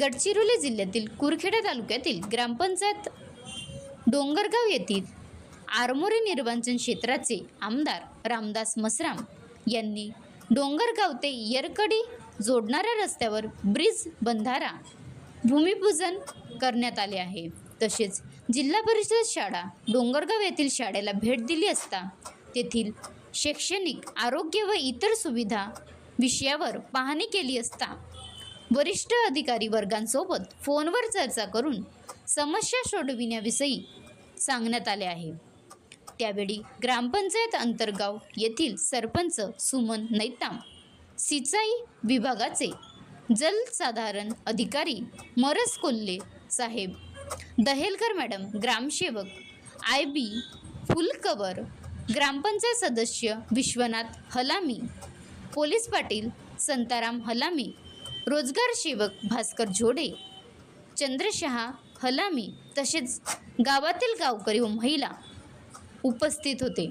गडचिरोली जिल्ह्यातील कुरखेडा तालुक्यातील ग्रामपंचायत डोंगरगाव येथील आरमोरी निर्वाचन क्षेत्राचे आमदार रामदास मसराम यांनी डोंगरगाव ते येरकडी जोडणाऱ्या रस्त्यावर ब्रिज बंधारा भूमिपूजन करण्यात आले आहे. तसेच जिल्हा परिषद शाळा डोंगरगाव येथील शाळेला भेट दिली असता तेथील शैक्षणिक आरोग्य व इतर सुविधा विषयावर पाहणी केली असता वरिष्ठ अधिकारी वर्गांसोबत फोनवर चर्चा करून समस्या सोडविण्याविषयी सांगण्यात आले आहे. त्यावेळी ग्रामपंचायत अंतर्गाव येथील सरपंच सुमन नैताम सिंचाई विभागाचे जलसाधारण अधिकारी मरस कोल्हे साहेब दहेलकर मॅडम ग्रामसेवक आय बी फुलकवर ग्रामपंचायत सदस्य विश्वनाथ हलामी पोलीस पाटील संताराम हलामी रोजगार सेवक भास्कर झोडे चंद्रशहा हलामी तसेच गावातील गावकरी व महिला उपस्थित होते.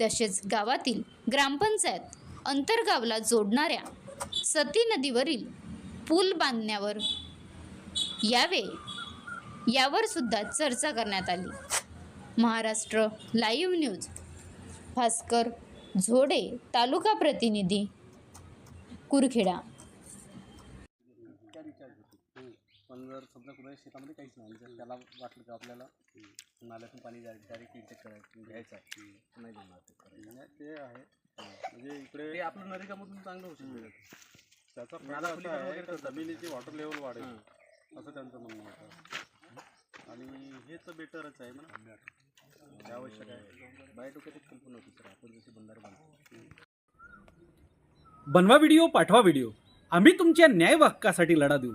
तसेच गावातील ग्रामपंचायत अंतर्गावला जोडणाऱ्या सती नदीवरील पूल बांधण्यावर यावे यावर सुद्धा चर्चा करण्यात आली. महाराष्ट्र लाईव्ह न्यूज भास्कर झोडे तालुका प्रतिनिधी कुरखेडा. पण जर समजा कुठे शेतामध्ये काहीच नाही जर त्याला वाटलं की आपल्याला नाल्यातून पाणी डायरेक्ट इंटेक करायचं घ्यायचं आहे. नाही जमणार ते करायला. नाही, ते आहे. म्हणजे इकडे ते आपलं नरेगामधून चांगलं होऊ शकतं. त्याचा नाला फायदा असा आहे वगैरे का करतात. जमिनीची वॉटर लेवल वाढेल. हां. असं त्यांचं म्हणणं होतं. आणि हे तर बेटरच आहे म्हणा. हे आवश्यक आहे. बायोटोक्याची कल्पना होती सर आपण जसे बंधारे बांधतो. बनवा व्हिडिओ पाठवा व्हिडिओ आम्ही तुमच्या न्याय हक्कासाठी लढा देऊ.